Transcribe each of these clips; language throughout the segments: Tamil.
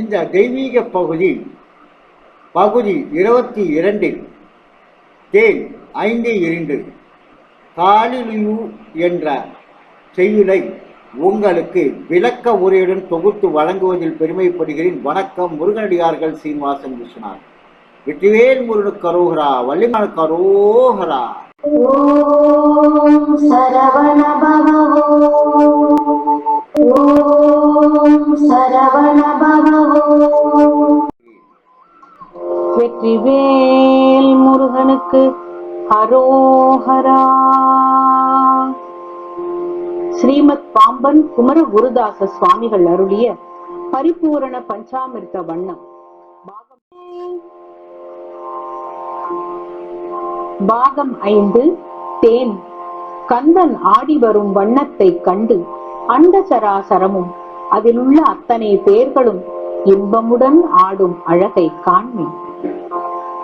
இந்த தெய்வீக பகுதி பகுதி இருபத்தி இரண்டில் தேன் ஐந்து இரண்டு காலிலியு என்ற செய்யுளை உங்களுக்கு விளக்க உரையுடன் தொகுத்து வழங்குவதில் பெருமைப்படுகிறேன். வணக்கம் முருகனடியார்கள் சீனிவாசன் விஸ்வநாத் வெற்றிவேல் முருகன் கரோகரா வள்ளிமன கரோகரா. வெற்றிவேல் முருகனுக்கு ஹரோஹரா ஸ்ரீமத் பாம்பன் குமர குருதாச சுவாமிகள் அருளிய பரிபூரண பஞ்சாமிர்த வண்ணம். பாகம் பாகம் ஐந்து தேன். கந்தன் ஆடி வரும் வண்ணத்தை கண்டு அண்ட சராசரமும் அதிலுள்ள அத்தனை பேர்களும் இன்பமுடன் ஆடும் அழகை காண்மேன்.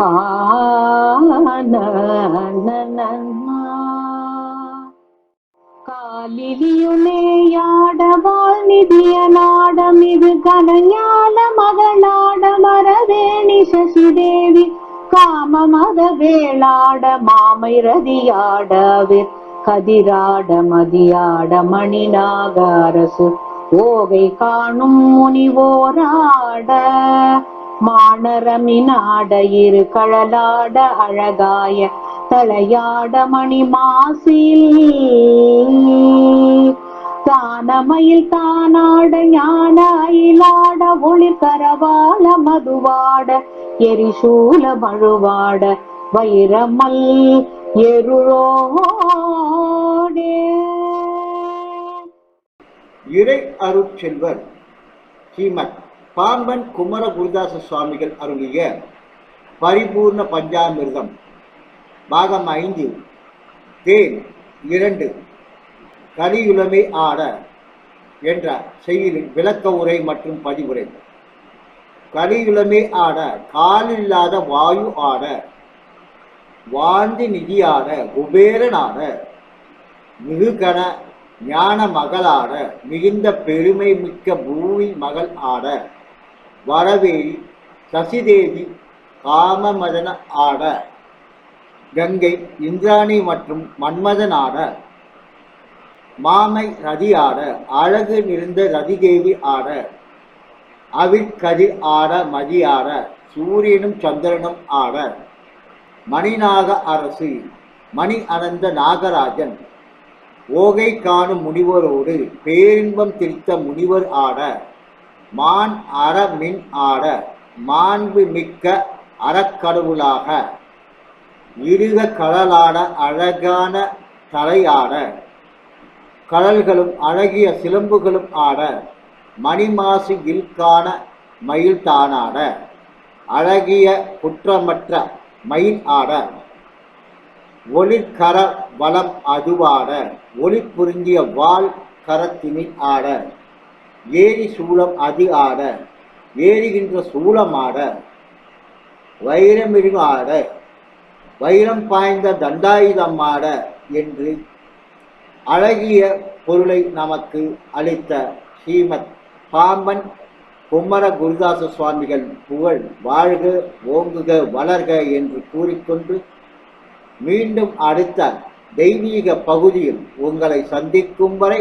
காலிலியுனேயாடவாள் நிதிய நாடமிது கனஞான மகளாட மரவேணி சசிதேவி. காம மத வேளாட மாமை ரதியாடவிற் கதிராட மதியாட மணிநாக அரசு. ஓகை காணும் முனிவோராட. மாணரமினாட இரு கழலாட அழகாய தலையாட மணி மாசில் தானமயில் தானாட ஞான அயிலாட ஒளிர் கரவால மதுவாட எரிசூல மழுவாட வைரமல் எருளோடே இறை அருட்செல்வர் ஸ்ரீமத் பாம்பன் குமர குருதாச சுவாமிகள் அருளிய பரிபூர்ண பஞ்சாமிர்தம். பாகம் ஐந்து. தேன் இரண்டு. கலியுலமே ஆட என்ற செய்தியில் விளக்க உரை மற்றும் பதிவுரை. கலியுலமே ஆட காலில்லாத வாயு ஆட வாந்தி நிதியாட குபேரனாட மிகுகண ஞான மகளாட மிகுந்த பெருமை மிக்க பூமி மகள் ஆட. வரவேறி சசிதேவி காமமதன ஆட. கங்கை இந்திராணி மற்றும் மன்மதன் ஆட. மாமை ரதி ஆட அழகு நிறைந்த ரதிதேவி ஆட. அவிற்கதிர் ஆட மதி ஆட சூரியனும் சந்திரனும் ஆட. மணிநாக அரசு மணி அனந்த நாகராஜன். ஓகை காணும் முனிவரோடு பேரின்பம் திரித்த முனிவர் ஆட. மான் அற மின் ஆட மாண்பு மிக்க அறக்கடவுளாக இருக கடலாட அழகான தலையாட கடல்களும் அழகிய சிலம்புகளும் ஆட மணிமாசு இல்கான மயில் தானாட அழகிய குற்றமற்ற மயில் ஆட. ஒளிர்கர வளம் அதுவாட ஒளி புரிஞ்சிய வாள் கரத்தினில் ஆட. ஏரி சூளம் அது ஆட ஏறுகின்ற சூளம் ஆட ஆட வைரம் பாய்ந்த தண்டாயுதம் ஆட என்று அழகிய பொருளை நமக்கு அளித்த ஸ்ரீமத் பாம்பன் குமர குருதாச சுவாமிகள் புகழ் வாழ்க ஓங்குக வளர்க என்று கூறிக்கொண்டு மீண்டும் அடுத்த தெய்வீக பகுதியில் உங்களை சந்திக்கும் வரை